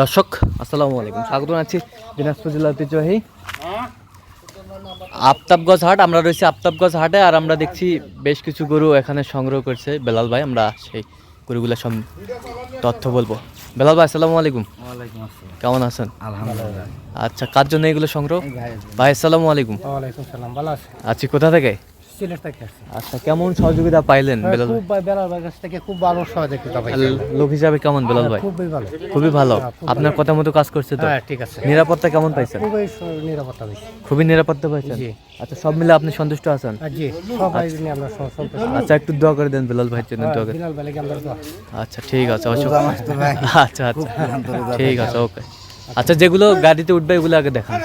দর্শক আসসালামু আলাইকুম। স্বাগত জানাচ্ছি দিনাজপুর জেলার ঐতিহ্যবাহী আফতাবগঞ্জ হাট। আমরা রয়েছি আফতাবগঞ্জ হাটে আর আমরা দেখছি বেশ কিছু গরু এখানে সংগ্রহ করছে বেলাল ভাই। আমরা সেই গরুগুলো সব তথ্য বলব। বেলাল ভাই আসসালামু আলাইকুম। কেমন আছেন? আলহামদুলিল্লাহ। আচ্ছা কার জন্য এগুলো সংগ্রহ? ভাই আসসালামু আলাইকুম। আছে আচ্ছা কোথা থেকে? সিলেট থেকে আসছি। আচ্ছা কেমন সহযোগিতা পাইলেন বেলাল খুব বেলার ভাই কাছ থেকে খুব ভালো সহযোগিতা পাই লোক হিসাবে কেমন বেলাল ভাই? খুবই ভালো। খুবই ভালো। আপনার কথা মতো কাজ করছে তো? হ্যাঁ ঠিক আছে। নিরাপত্তা কেমন পাইছেন? খুবই নিরাপত্তা বেশি খুবই নিরাপত্তা পাইছেন? আচ্ছা সব মিলে আপনি সন্তুষ্ট আছেন? জি সবাই নিয়ে আমরা সন্তুষ্ট। আচ্ছা একটু দোয়া করে দেন বেলাল ভাইয়ের জন্য দোয়া করে। বিলাল বেলাকে আমরা দোয়া। আচ্ছা ঠিক আছে আচ্ছা আচ্ছা। ঠিক আছে ওকে। আচ্ছা যেগুলো গাড়িতে উঠবে এগুলো আগে দেখান।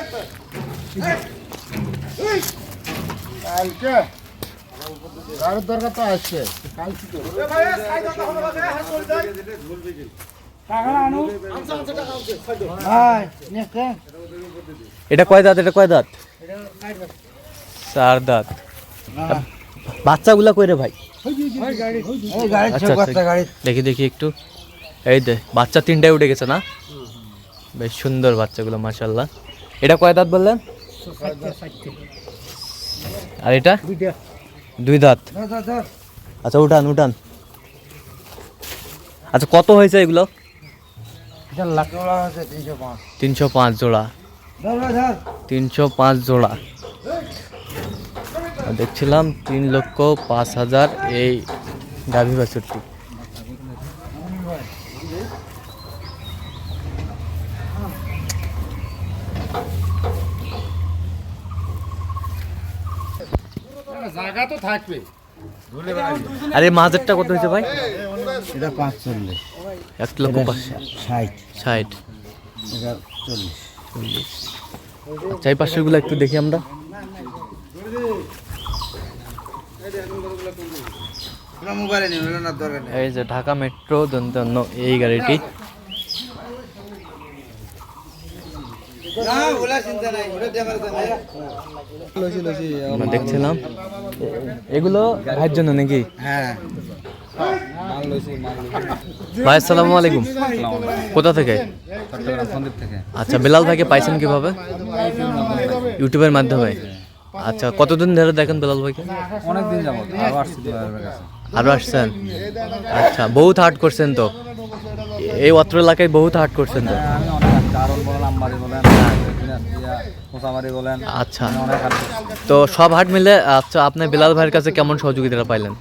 কালকে গাড়ির দরকার তো আসছে নেক্সট এটা কয় দাঁত? এটা কয় দাঁত? চার দাঁত। বাচ্চাগুলা কই রে ভাই? আচ্ছা আচ্ছা দেখি দেখি একটু। এই দে বাচ্চা তিনটায় উঠে গেছে না? বেশ সুন্দর বাচ্চাগুলো মাশাল্লাহ এটা কয় দাঁত বললেন? আর এটা? দুই দাঁত? আচ্ছা উঠান উঠান। আচ্ছা কত হয়েছে এগুলো? তিনশো পাঁচ। জোড়া। তিনশো পাঁচ জোড়া। দেখছিলাম তিন লক্ষ পাঁচ হাজার এই গাভী বাছুরটি। জায়গা তো থাকবে। আর এই মাঝেরটা কত হয়েছে ভাই? এটা পাঁচচল্লিশ। এক লক্ষ পাঁচ ষাট। ষাট। এটা চল্লিশ। চল্লিশ। চাই পাঁচশোগুলো একটু দেখি আমরা। মোবাইলে নিয়ে না দরকার নেই। এই যে ঢাকা মেট্রো জন্য এই গাড়িটি। দেখছিলাম। এগুলো ভাইয়ের জন্য নাকি? হ্যাঁ ভাই আসসালামু আলাইকুম। কোথা থেকে? আচ্ছা বেলাল ভাইকে পাইছেন কীভাবে? ইউটিউবের মাধ্যমে। আচ্ছা কতদিন ধরে দেখেন বেলাল ভাইকে? অনেক দিন যাবত আরও আসছেন? আচ্ছা বহুত হার্ট করছেন তো। এই অত্র এলাকায় বহুত হার্ট করছেন তো। বলেন আমবাড়ি বলেন। বলেন। আচ্ছা। আসছি তো সব হাট মিলে আচ্ছা আপনি বেলাল ভাইয়ের কাছে কেমন সহযোগিতা পাইলেন?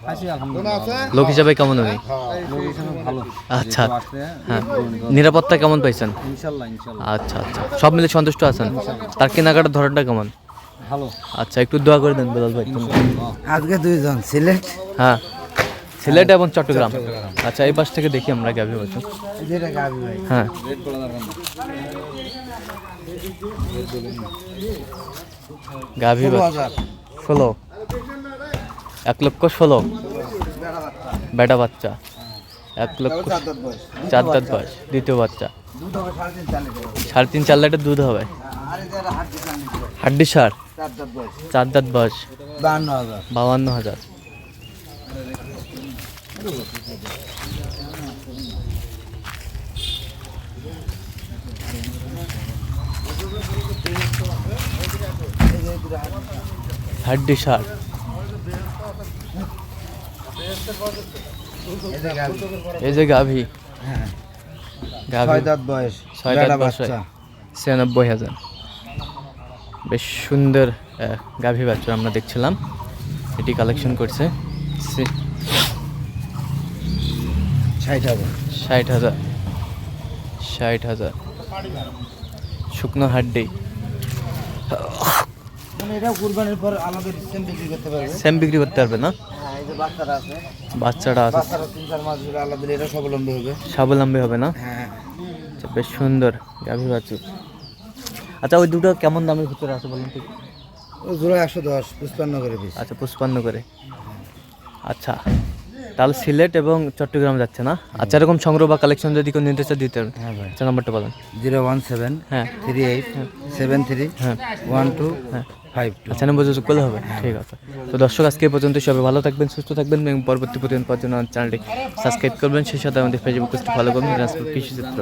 লোক হিসাবে কেমন উনি? ভালো। আচ্ছা হ্যাঁ। নিরাপত্তা কেমন পাইছেন? আচ্ছা আচ্ছা। সব মিলে সন্তুষ্ট আছেন? তার কেনাকাটার ধরনটা কেমন? ভালো। আচ্ছা একটু দোয়া করে দেন বেলাল ভাই আজকে দুইজন সিলেট। হ্যাঁ সিলেট এবং চট্টগ্রাম। আচ্ছা এই পাশ থেকে দেখি আমরা গাভী বছর হ্যাঁ রেড করা দরকার না গাভী ষোলো এক লক্ষ ষোলো। বেটা বাচ্চা। এক লক্ষ চার দাঁত বয়স। দ্বিতীয় বাচ্চা। সাড়ে তিন চার লিটার। দুধ হবে। হাড্ডি সার। চার দাঁত বয়স। বাউান্ন হাজার। এটা গাবি এই যে গাভী। গাভী। বয়স। ছয় দাঁত বয়স ছিয়ানব্বই হাজার। বেশ সুন্দর গাভী বাচ্চা আমরা দেখছিলাম। এটি কালেকশন করছে। ষাট হাজার। ষাট হাজার। ষাট হাজার। শুকনো হাড্ডি মানে সেম বিক্রি করতে পারবে? না? হ্যাঁ বাচ্চারা আছে। বাচ্চাটা আছে। স্বাবলম্বী হবে। স্বাবলম্বী হবে না? হ্যাঁ আচ্ছা বেশ সুন্দর। গাভী বাছুর আচ্ছা ওই দুটো কেমন দামের ভিতরে আছে বলুন তো? ও জোড়া একশো দশ পুষ্পান্ন করে আচ্ছা পুষ্পান্ন করে। আচ্ছা। তাহলে সিলেট এবং চট্টগ্রাম যাচ্ছে না? আচ্ছা এরকম সংগ্রহ বা কালেকশন যদি কোনো নির্দেশ দিতে হবে হ্যাঁ ভাই। আচ্ছা নাম্বারটা বলেন। জিরো ওয়ান সেভেন হ্যাঁ। থ্রি এইট সেভেন থ্রি হ্যাঁ। ওয়ান টু হ্যাঁ। ফাইভ আচ্ছা নম্বর যোগাযোগ করলে হবে? ঠিক আছে। তো দর্শক আজকে পর্যন্ত সবাই ভালো থাকবেন সুস্থ থাকবেন এবং পরবর্তী প্রতিদিন পর্যন্ত চ্যানেলটি সাবস্ক্রাইব করবেন। সেই সাথে আমাদের ফেসবুক পেজটি ফলো করবেন কৃষি চিত্র